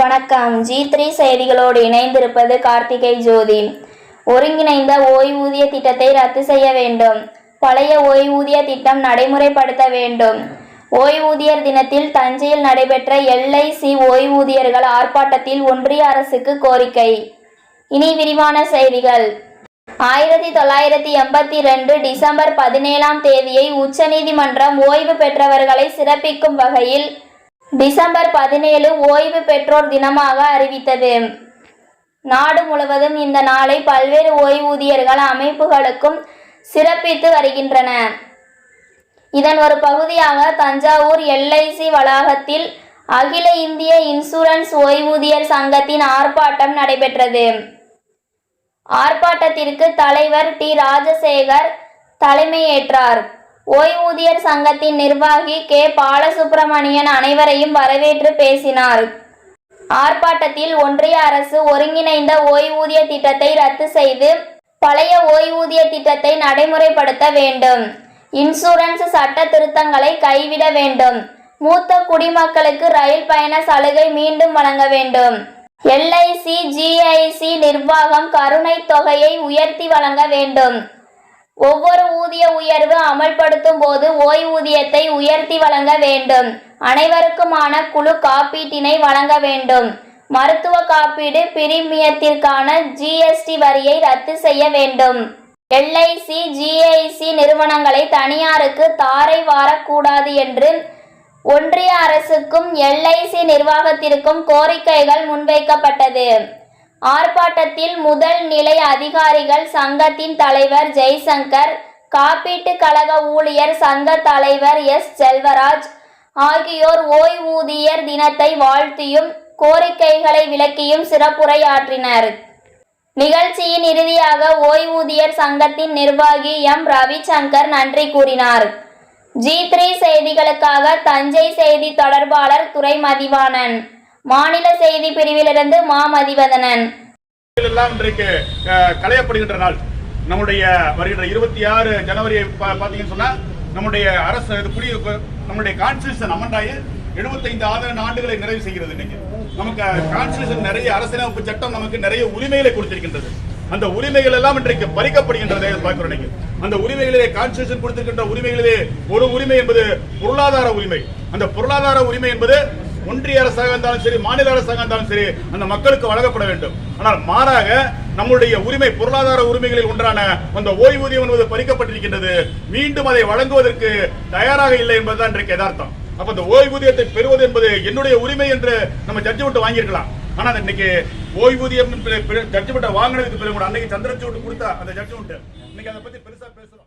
வணக்கம். G three செய்திகளோடு இணைந்திருப்பது கார்த்திகை ஜோதி ஒருங்கிணைந்த ஓய்வூதிய திட்டத்தை ரத்து செய்ய வேண்டும். பழைய ஓய்வூதிய திட்டம் நடைமுறைப்படுத்த வேண்டும். ஓய்வூதியர் தினத்தில் தஞ்சையில் நடைபெற்ற எல்ஐசி ஓய்வூதியர்கள் ஆர்ப்பாட்டத்தில் ஒன்றிய அரசுக்கு கோரிக்கை. இனி விரிவான செய்திகள். ஆயிரத்தி தொள்ளாயிரத்தி எண்பத்தி ரெண்டு டிசம்பர் பதினேழாம் தேதியை உச்சநீதிமன்றம் ஓய்வு பெற்றவர்களை சிறப்பிக்கும் வகையில் டிசம்பர் பதினேழு ஓய்வு பெற்றோர் தினமாக அறிவித்தது. நாடு முழுவதும் இந்த நாளை பல்வேறு ஓய்வூதியர்கள் அமைப்புகளுக்கும் சிறப்பித்து வருகின்றன. இதன் ஒரு பகுதியாக தஞ்சாவூர் எல்ஐசி வளாகத்தில் அகில இந்திய இன்சூரன்ஸ் ஓய்வூதியர் சங்கத்தின் ஆர்ப்பாட்டம் நடைபெற்றது. ஆர்ப்பாட்டத்திற்கு தலைவர் டி. ராஜசேகர் தலைமையேற்றார். ஓய்வூதியர் சங்கத்தின் நிர்வாகி கே. பாலசுப்பிரமணியன் அனைவரையும் வரவேற்று பேசினார். ஆர்ப்பாட்டத்தில் ஒன்றிய அரசு ஒருங்கிணைந்த ஓய்வூதிய திட்டத்தை ரத்து செய்து பழைய ஓய்வூதிய திட்டத்தை நடைமுறைப்படுத்த வேண்டும். இன்சூரன்ஸ் சட்ட திருத்தங்களை கைவிட வேண்டும். மூத்த குடிமக்களுக்கு ரயில் பயண சலுகை மீண்டும் வழங்க வேண்டும். எல்ஐசி ஜிஐசி நிர்வாகம் கருணை தொகையை உயர்த்தி வழங்க வேண்டும். ஒவ்வொரு ஊதிய உயர்வு அமல்படுத்தும் போது ஓய்வூதியத்தை உயர்த்தி வழங்க வேண்டும். அனைவருக்குமான குழு காப்பீட்டினை வழங்க வேண்டும். மருத்துவ காப்பீடு பிரீமியத்திற்கான ஜிஎஸ்டி வரியை ரத்து செய்ய வேண்டும். எல்ஐசி ஜிஐசி நிறுவனங்களை தனியாருக்கு தாரை வாரக்கூடாது என்று ஒன்றிய அரசுக்கும் எல்ஐசி நிர்வாகத்திற்கும் கோரிக்கைகள் முன்வைக்கப்பட்டது. ஆர்ப்பாட்டத்தில் முதல் நிலை அதிகாரிகள் சங்கத்தின் தலைவர் ஜெய்சங்கர் காப்பீட்டு கழக ஊழியர் சங்க தலைவர் எஸ். செல்வராஜ் ஆகியோர் ஓய்வூதியர் தினத்தை வாழ்த்தியும் கோரிக்கைகளை விளக்கியும் சிறப்புரையாற்றினர். நிகழ்ச்சியின் இறுதியாக ஓய்வூதியர் சங்கத்தின் நிர்வாகி எம். ரவிசங்கர் நன்றி கூறினார். ஜி த்ரீ செய்திகளுக்காக தஞ்சை செய்தி தொடர்பாளர் துறை மதிவாணன் மாநில செய்தி பிரிவிலிருந்து மா மதிவதனன் எல்லாம் இன்றைக்கு களையப்படுகின்ற நாள். நம்முடைய வருகின்ற இருபத்தி ஆறு ஜனவரி பார்த்தீங்கன்னு பாத்தீங்கன்னு சொன்னா நம்முடைய அரசு இது நம்முடைய கான்ஸ்டியூஷன் அமெண்டாயி எழுபத்தைந்து ஆதரவு ஆண்டுகளை நிறைவு செய்கிறது இன்னைக்கு நமக்கு கான்ஸ்டியூஷன் நிறைய அரசியலமைப்பு சட்டம் நமக்கு நிறைய உரிமைகளை கொடுத்திருக்கின்றது. அந்த உரிமைகள் எல்லாம் இன்றைக்கு பறிக்கப்படுகின்றதை பார்க்கிறோம் இன்னைக்கு அந்த உரிமைகளிலே கான்ஸ்டியூஷன் கொடுத்திருக்கின்ற உரிமைகளிலே ஒரு உரிமை என்பது பொருளாதார உரிமை. அந்த பொருளாதார உரிமை என்பது ஒன்றிய அரசாக இருந்தாலும் சரி மாநில அரசாக இருந்தாலும் சரி அந்த மக்களுக்கு வழங்கப்பட வேண்டும். ஆனால் மாறாக நம்முடைய உரிமை பொருளாதார உரிமைகளில் ஒன்றான அந்த ஓய்வூதியம் என்பது பறிக்கப்பட்டிருக்கின்றது. மீண்டும் அதை வழங்குவதற்கு தயாராக இல்லை என்பதுதான் இன்றைக்கு யதார்த்தம். அப்ப அந்த ஓய்வூதியத்தை பெறுவது என்பது என்னுடைய உரிமை என்று நம்ம ஜட்ஜ்மெண்ட் வாங்கியிருக்கலாம். ஆனா இன்னைக்கு ஓய்வூதியம் ஜட்ஜ்மெண்ட் வாங்கினதுக்கு பிறகு கூட அன்னைக்கு சந்திரச்சூட்டு கொடுத்தா அந்த ஜட்ஜ்மெண்ட் இன்னைக்கு அதை பத்தி பெருசா பேசுறோம்.